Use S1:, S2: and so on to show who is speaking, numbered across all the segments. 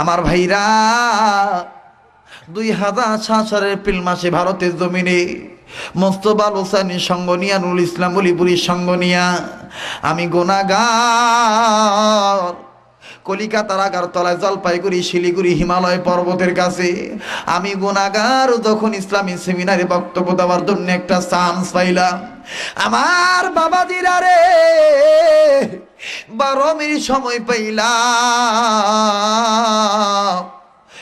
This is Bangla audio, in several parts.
S1: আমার ভাইরা, দুই হাজার সাত সালের এপ্রিল মাসে ভারতের জমিনে মোস্তফা হোসানি সঙ্গ নিয়া নুল ইসলাম বলিপুরীর সঙ্গ নিয়া আমি গোনাগার কলিকাতার আগারতলায় জলপাইগুড়ি, শিলিগুড়ি, হিমালয় পর্বতের কাছে আমি গুণাগার যখন ইসলামী সেমিনারে বক্তব্য দেওয়ার জন্য একটা চান্স পাইলাম। আমার বাবা দিরারে বারো মিনিট সময় পাইলাম।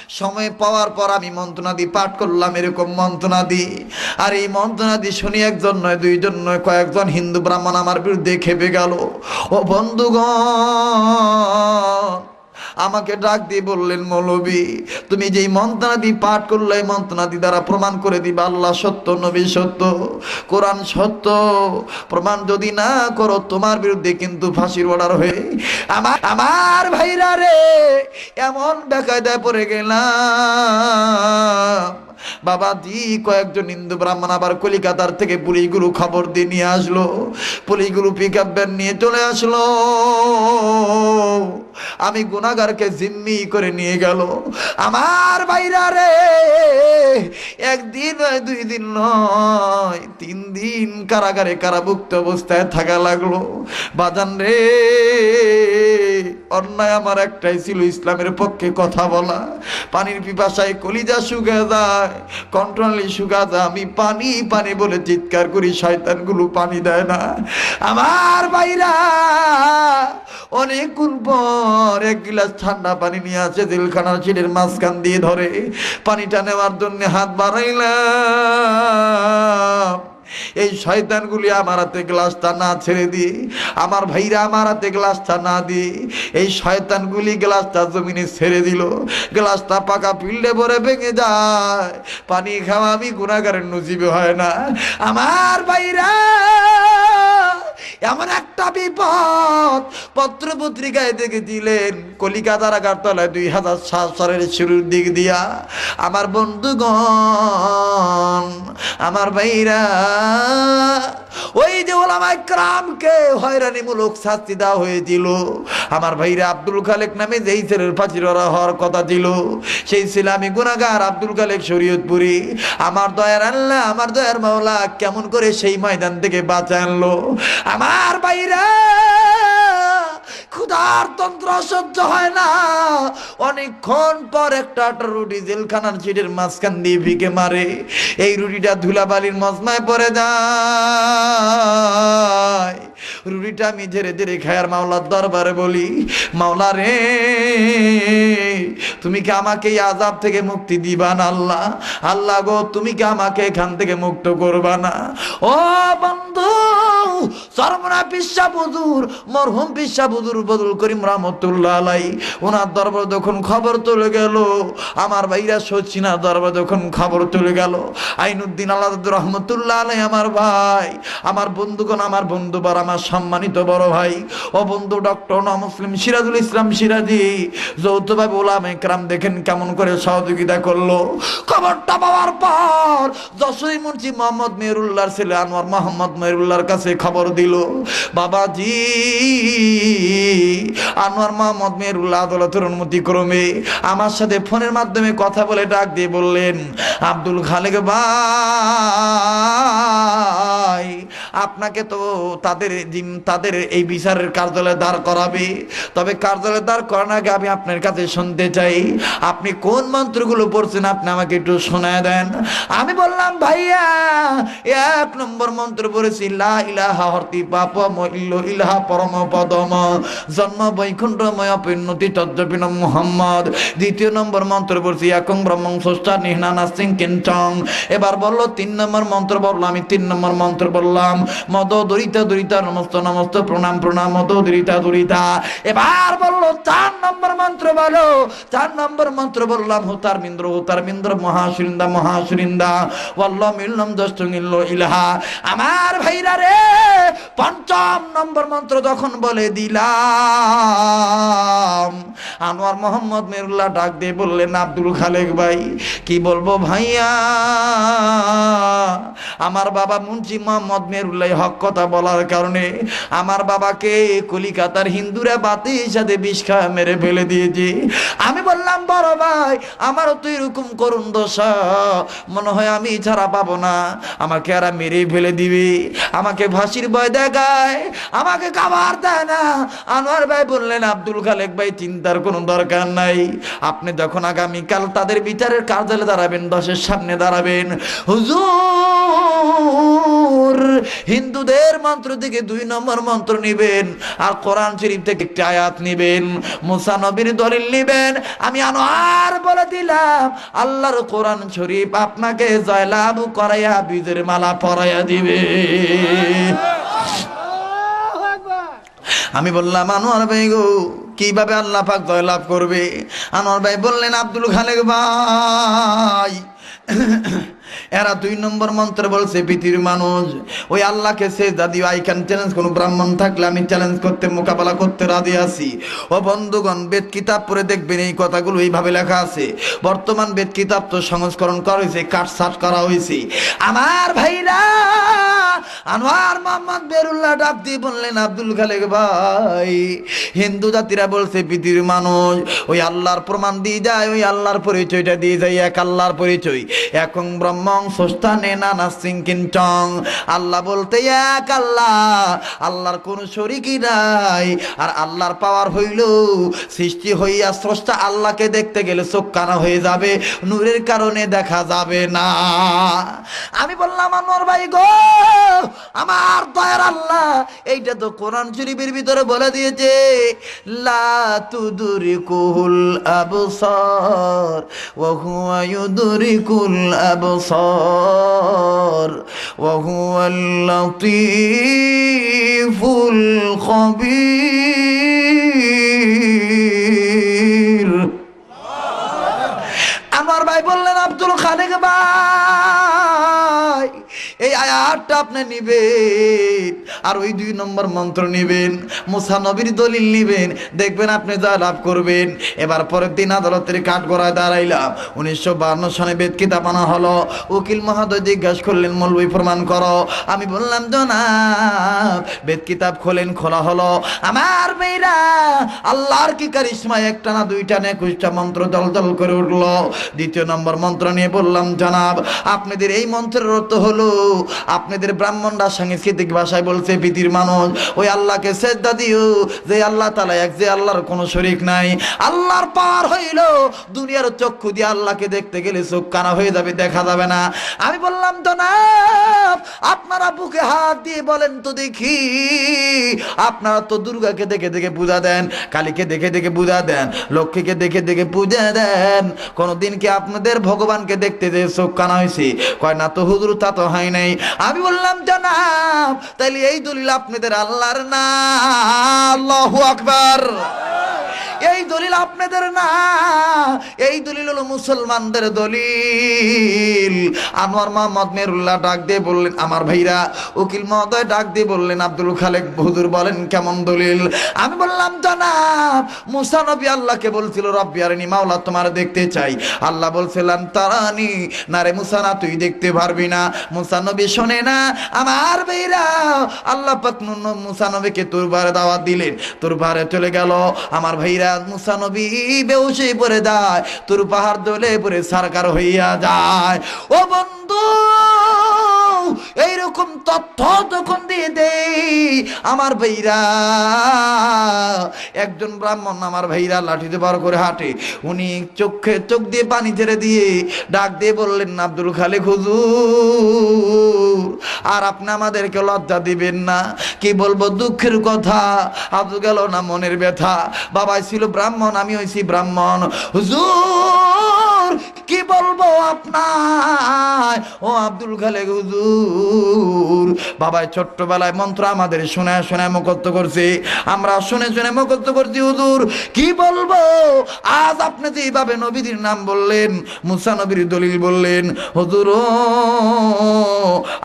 S1: সময় পাওয়ার পর আমি মন্ত্রণাদি পাঠ করলাম, এরকম মন্ত্রণাদি। আর এই মন্ত্রণাদি শুনি একজন নয়, দুইজন নয়, কয়েকজন হিন্দু ব্রাহ্মণ আমার বিরুদ্ধে খেপে গেল। ও বন্ধুগণ আমাকে ডাক দিয়ে বললেন, মৌলবী, তুমি যেই মন্ত্রণাদি পাঠ করলে, এই মন্ত্রণাদি দ্বারা প্রমাণ করে দিবা, আল্লাহ সত্য, নবী সত্য, কোরআন সত্য। প্রমাণ যদি না করো, তোমার বিরুদ্ধে কিন্তু ফাঁসির অর্ডার হয়ে আমার আমার ভাইরা রে, এমন বেকায়দায় পড়ে গেলাম। বাবা দি কয়েকজন হিন্দু ব্রাহ্মণ আবার কলিকাতার থেকে পুলিশগুলো খবর দিয়ে নিয়ে আসলো। পুলিশগুলো পিক আপ ভ্যান নিয়ে চলে আসলো। আমি গুনাগারকে জিম্মি করে নিয়ে গেল। আমার বাইরা রে, একদিন নয়, দুই দিন নয়, তিন দিন কারাগারে কারাভুক্ত অবস্থায় থাকা লাগল। বাজান রে অন্যায় আমার একটাই ছিল ইসলামের পক্ষে কথা বলা। পানির পিপাসায় কলিজা শুকা যায় কন্ট্রোলি শুকা যায়। আমি পানি পানি বলে চিৎকার করি, শয়তানগুলো পানি দেয় না। আমার বাইরা অনেকক্ষণ পর এক গিলাস ঠান্ডা পানি নিয়ে আসে জেলখানার ছিলের মাঝখান দিয়ে ধরে। পানিটা নেওয়ার জন্য হাত বাড়াইলাম। এই শয়তানগুলি আমার হাতে গ্লাসটা না ছেড়ে দিই আমার ভাইরা আমার হাতে গ্লাসটা না দিই এই শয়তানগুলি গ্লাসটা জমিনে ছেড়ে দিল, গ্লাসটা পাকা ফিল্ডে ভরে ভেঙে যায়, পানি খাওয়া আমি গুণাগারের নজিবে হয় না। আমার ভাইরা এমন একটা বিপদ। পত্র পত্রিকায় দেখে দিলেন, কলিকাতার আগারতলায় দুই হাজার সাত সালের শুরুর দিক দিয়া আমার বন্ধুগণ, আমার ভাইরা, ওই যে ওলামায় ক্রামকে হয়রানিমূলক শাস্তি দেওয়া হয়েছিল। আমার ভাইরা আব্দুল খালেক নামে যেই ছেলের ফাঁসির হওয়ার কথা ছিল, সেই ছিল আমি গুণাগার আব্দুল খালেক শরীয়তপুরি। আমার দয়ার আল্লাহ, আমার দয়ার মাওলা কেমন করে সেই ময়দান থেকে বাঁচা আনলো। আমার বাইরা ক্ষুধার তন্ত্র সহ্য হয় না। অনেকক্ষণ পর একটা আটা রুটি জেলখানার চিটের মাঝখান দিয়ে ভিকে মারে। এই রুটিটা ধুলাবালির মজমায় পড়ে যায়। রুটিটা আমি ধীরে ধীরে খায়ার মাওলার দরবারে বলি, মাওলা রে, তুমি কি আমাকে এই আজাব থেকে মুক্তি দিবা না আল্লাহ? আল্লাহ গো, তুমি কি আমাকে এখান থেকে মুক্ত করবা না? ও বন্ধু সর্বনা পিসা বুজুর মরহুম পিসা করিম রহমতুল্লাহ আলাই ওনার দরবার যখন খবর চলে গেল, আমার ভাইরা সচিনা দরবার যখন খবর চলে গেল, আইনুদ্দিন আল্লাহ রহমতুল্লাহ আলাই আমার ভাই, আমার বন্ধুগণ, আমার বন্ধুবার, আমার সম্মানিত বড় ভাই, ও বন্ধু ডক্টর ন মুসলিম সিরাজুল ইসলাম সিরাজি, যৌথভাবে ওলাম একরাম দেখেন কেমন করে সহযোগিতা করল। খবরটা পাওয়ার পর, যশোরী মুন্সি মোহাম্মদ মেহরুল্লাহর ছেলে আনোয়ার মোহাম্মদ মেহরুল্লাহর কাছে খবর দিল, বাবাজি, আনোয়ার মোহাম্মদ মেহরুল্লাহ আদালতের অনুমতি ক্রমে আমার সাথে ফোনের মাধ্যমে কথা বলে ডাক দিয়ে বললেন, আব্দুল খালেক ভাই, আপনাকে তো তাদের তাদের এই বিচারের কার্যালয়ে দাঁড় করাবে। তবে কার্যালয়ে দাঁড় করানোর আগে আমি আপনার কাছে শুনতে চাই। আপনি কোন মন্ত্রগুলো পড়ছেন আপনি আমাকে একটু শোনায় দেন? আমি বললাম, ভাইয়া, এক নম্বর মন্ত্র পড়েছি, লা ইলাহা পাপ ইলাহা পরম পদম। জন্ম বৈকুণ্ঠময় মুহাম্মদ। দ্বিতীয় নম্বর মন্ত্র পড়ছি একং ব্রহ্মং স্রষ্টা নিহনানা সিং কিঞ্চং এবার বলল, তিন নম্বর মন্ত্র বলল আমি তিন নম্বর মন্ত্র বললাম। মদ দরিতা দরিতা, নমস্ত নমস্ত, প্রণাম প্রণাম, মদ দরিতা দরিতা। এবার বলল, চার নম্বর মন্ত্র বলো। চার নম্বর মন্ত্র বললাম হুতার মিন্দ্র হুতার মিন্দ্র মহাসুরিন্দা মহাসুরিন্দা বললাম ইল্লম ইলাহা। আমার ভাইরা রে পঞ্চম নম্বর মন্ত্র যখন বলে দিলাম, আনোয়ার মোহাম্মদ মেরুল্লাহ ডাক দিয়ে বললেন, আব্দুল খালেক ভাই, কি বলব ভাইয়া? আমার বাবা মুন্সি মোহাম্মদ মেরুল্লাহ হক কথা বলার কারণে আমার বাবাকে কলিকাতার হিন্দুরা বাতি সাথে বিষ খাওয়া মেরে ফেলে দিয়েছে। আমি বললাম, বড় ভাই, আমারও তো এরকম করুন দশা। মনে হয় আমি ছাড়া পাবো না। আমাকে আর মেরে ফেলে দিবে। আমাকে ফাঁসির ভয় দেখায়। আমাকে খাবার দেয় না। আনোয়ার ভাই বললেন, আব্দুল খালেক ভাই, চিন্তার কোনো দরকার নাই। আপনি যখন আগামীকাল তাদের বিচারের কার্যালয়ে দাঁড়াবেন, দশের সামনে দাঁড়াবেন। হুজুর, হিন্দুদের মন্ত্র থেকে দুই নম্বর মন্ত্র নিবেন, আর কোরআন শরীফ থেকে একটি আয়াত নিবেন, মুসা নবীর দলিল নিবেন। আমি আনোয়ার বলে দিলাম, আল্লাহর কোরআন শরীফ আপনাকে জয়লাভ করাইয়া, বীজের মালা পরাইয়া দিবে। আমি বললাম, আনোয়ার ভাই গো, কীভাবে আল্লাহ পাক জয়লাভ করবে? আনোয়ার ভাই বললেন, আব্দুল খালেক ভাই। এরা দুই নম্বর মন্ত্র বলছে, পৃথিবীর মানুষ, ওই আল্লাহকে সে দাদি আই ক্যান চ্যালেঞ্জ কোনো ব্রাহ্মণ থাকলে আমি চ্যালেঞ্জ করতে, মোকাবেলা করতে রাজি আছি। ও বন্ধুগণ, বেদ কিতাব পড়ে দেখবেন, এই কথাগুলো এইভাবে লেখা আছে। বর্তমান বেদ কিতাব তো সংস্করণ করা হয়েছে কাটসাট করা হয়েছে। আমার ভাইরা, আনোয়ার মোহাম্মদ বেরুল্লাহ ডাক দিয়ে বললেন, আব্দুল খালেক ভাই, হিন্দু জাতিরা বলছে, পৃথিবীর মানুষ, ওই আল্লাহর প্রমাণ দিয়ে যায়, ওই আল্লাহর পরিচয়টা দিয়ে যায়, এক আল্লাহর পরিচয়। এখন ব্রহ্মং সস্তানে নানা সিংকিন চং আল্লাহ বলতে, এক আল্লাহ, আল্লাহর কোন শরিকই নাই। আর আল্লাহর পাওয়ার হইল, সৃষ্টি হইয়া স্রষ্টা আল্লাহকে দেখতে গেলে চোখ কানা হয়ে যাবে, নূরের কারণে দেখা যাবে না। আমি বললাম আমার ভাই গো, আমার দয়ার আল্লাহ, এইটা তো কোরআন শরীফের ভিতরে বলে দিয়েছে, লা তুদরিকুল আবসার, ওয়া হুয়া ইউদরিকুল আবসার। ওয়া وهو اللطيف الخبير. আমার ভাই বললেন আব্দুল খালেক ভাই এই আয়াতটা আপনি নিবেন। আর ওই দুই নম্বর মন্ত্র নিবেন, মুসা নবীর দলিল নিবেন, দেখবেন আপনি যা লাভ করবেন। এবার পরের দিন আদালতের কাঠ গড়ায় দাঁড়াইলাম, উনিশশো বান্ন সনে বেদ কিতাব আনা হলো। উকিল মহোদয় জিজ্ঞাসা করলেন মৌলবী প্রমাণ করো। আমি বললাম, জনাব, বেদ কিতাব খোলেন, খোলা হলো। আমার মেয়েরা, আল্লাহর কি কারিশমা একটা না দুইটা না, একুশটা মন্ত্র জল জল করে উঠল। দ্বিতীয় নম্বর মন্ত্র নিয়ে বললাম, জনাব, আপনাদের এই মন্ত্রের অর্থ হলো, আপনাদের ব্রাহ্মণরা সাংস্কৃতিক ভাষায় বলছে পৃথিবীর মানুষ। ওই আল্লাহকে সেজদা দিও। যে আল্লাহ তালা এক যে আল্লাহর কোনো শরিক নাই। আল্লাহর পার হইল। দুনিয়ার চক্ষু দিয়ে আল্লাহকে দেখতে গেলে চোখ কানা হয়ে যাবে, দেখা যাবে না। আমি বললাম তো না আপনারা বুকে হাত দিয়ে বলেন তো দেখি। আপনারা তো দুর্গাকে দেখে দেখে পূজা দেন, কালীকে দেখে দেখে পূজা দেন, লক্ষ্মীকে দেখে দেখে পূজা দেন। কোনদিন কি আপনাদের ভগবানকে দেখতে যে চোখ কানা হয়েছে কয়, না তো হুজুর, তা তো হয় নাই। আমি বললাম, জানাব, তাইলে এই দলিল আপনাদের আল্লাহর না আল্লাহ আকবার। এই দলিল আপনাদের না। এই দলিল হলো মুসলমানদের দলিল। আনোয়ার মোহাম্মদ মেরুল্লাহ ডাক দিয়ে বললেন, আমার ভাইরা, উকিল মহোদয় ডাক দিয়ে বললেন, আব্দুল খালেক হুজুর বলেন কেমন দলিল? আমি বললাম, জনাব, মুসা নবী আল্লাহকে বলছিল, রব্বি মাওলা, তোমার দেখতে চাই। আল্লাহ বলছিলাম তারানি। না রে মুসা, না, তুই দেখতে পারবি না। মুসা নবী শোনে না, আমার ভাইরা, আল্লাহ পাক মুসা নবীকে তোর ভারে দাওয়াত দিলেন। তোর ভারে চলে গেল। আমার ভাইরা মুসা নবী বেউসে পরে যায় তোর পাহাড় দলে পরে সরকার হইয়া যায়। ও বন্ধু এইরকম তথ্য তখন দিয়ে দেই, আমার ভাইরা। একজন ব্রাহ্মণ আমার ভাইরা লাঠিতে বার করে হাঁটে। উনি চোখে চোখ দিয়ে পানি ছেড়ে দিয়ে ডাক দিয়ে বললেন, আব্দুল খালে হুজুর, আর আপনি আমাদেরকে লজ্জা দিবেন না। কি বলব, দুঃখের কথা। আব্দুল গেল না মনের ব্যথা। বাবাই ছিল ব্রাহ্মণ, আমি হয়েছি ব্রাহ্মণ। হুজুর কি বলব আপনার? ও আব্দুল খালেক হুজুর, বাবাই ছোট্টবেলায় মন্ত্র আমাদের শোনায় শোনায় মুখস্থ করছে। আমরা শুনে শুনে মুখস্থ করছি, হুজুর, কি বলব? আজ আপনি যেভাবে নবীদের নাম বললেন, মুসা নবীর দলিল বললেন, হুজুর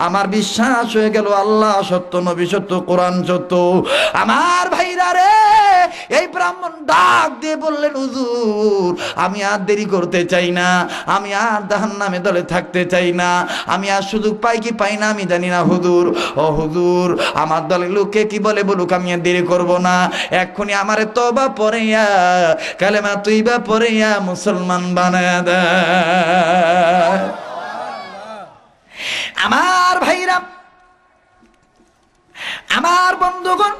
S1: আমার বিশ্বাস হয়ে গেল আল্লাহ সত্য, নবী সত্য, কোরআন সত্য। আমার ভাইরা রে, এই ব্রাহ্মণ ডাক দিয়ে বললেন, হুজুর, আমি আর দেরি করতে চাই না। আমি আর দাহান নামে দলে থাকতে চাই না। আমি আর সুযোগ পাই কি পাই না, আমি জানি না, হুজুর। ও হুজুর, আমার দলের লোকে কি বলে বলুক, আমি আর দেরি করব না। এক্ষুনি আমারে তবা পড়েয়া কালেমা তুই বা পড়েয়া মুসলমান বানায় দেয় আমার ভাইরা, আমার বন্ধুগণ,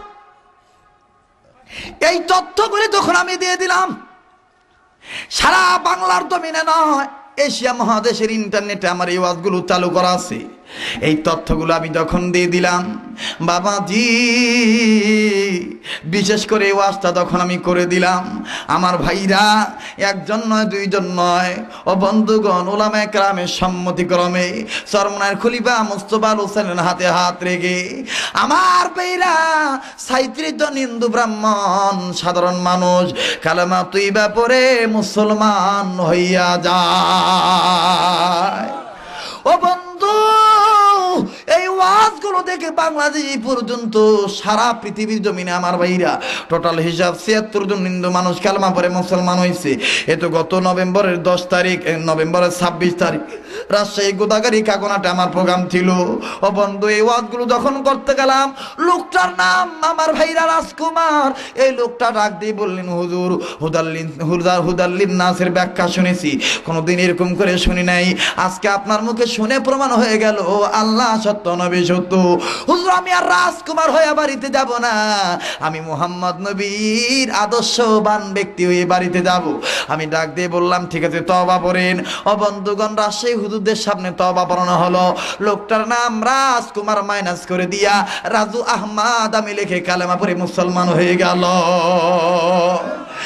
S1: এই তথ্যগুলি তখন আমি দিয়ে দিলাম সারা বাংলার তো মিনে নয় এশিয়া মহাদেশের ইন্টারনেটে আমার এই ওয়াজগুলো চালু করা আছে। এই তথ্যগুলো আমি যখন দিয়ে দিলাম। বাবাজি, বিশেষ করে এই ওয়াজটা তখন আমি করে দিলাম। আমার ভাইরা, একজন নয়, দুইজন নয়, ও বন্ধুগণ ওলামে ক্রামের সম্মতিক্রমে সরমনার খলিফা মুস্তফা হোসেনের হাতে হাত রেখে আমার ভাইরা সাঁত্রিশ জন হিন্দু ব্রাহ্মণ, সাধারণ মানুষ, কালেমা তুই ব্যাপরে মুসলমান হইয়া যায়। ও বন্ধু এই ওয়াজগুলো দেখে বাংলাদেশ এই পর্যন্ত সারা পৃথিবীর জমিনে আমার ভাইরা টোটাল হিসাব ছিয়াত্তর জন হিন্দু মানুষ কালমা পরে মুসলমান হয়েছে এ তো গত নভেম্বরের দশ তারিখ নভেম্বরের ছাব্বিশ তারিখ। রাজশাহী গোদাগারি কাকনাটে আমার প্রোগ্রাম ছিল। ও বন্ধু, এই ওয়াজগুলো যখন করতে গেলাম, লোকটার নাম আমার ভাইরা রাজকুমার। এই লোকটা ডাক দিয়ে বললেন, হুজুর, হুদাল্লিন হুদার হুদাল্লিন নাসের ব্যাখ্যা শুনেছি। কোনোদিন এরকম করে শুনি নাই। আজকে আপনার মুখে শুনে প্রমাণ হয়ে গেল, আল্লাহ সত্য, নবী সত্য। হুজুর, আমি আর রাজকুমার হয়ে বাড়িতে যাব না। আমি মোহাম্মদ নবীর আদর্শবান ব্যক্তি হয়ে বাড়িতে যাব। আমি ডাক দিয়ে বললাম, ঠিক আছে তবা পড়েন ও বন্ধুগণ, রাজশাহী হুজুরদের সামনে তবা পড়ানো হলো। লোকটার নাম রাজকুমার মাইনাস করে দিয়া, রাজু আহমাদ আমি লিখে কালেমা পরে মুসলমান হয়ে গেল।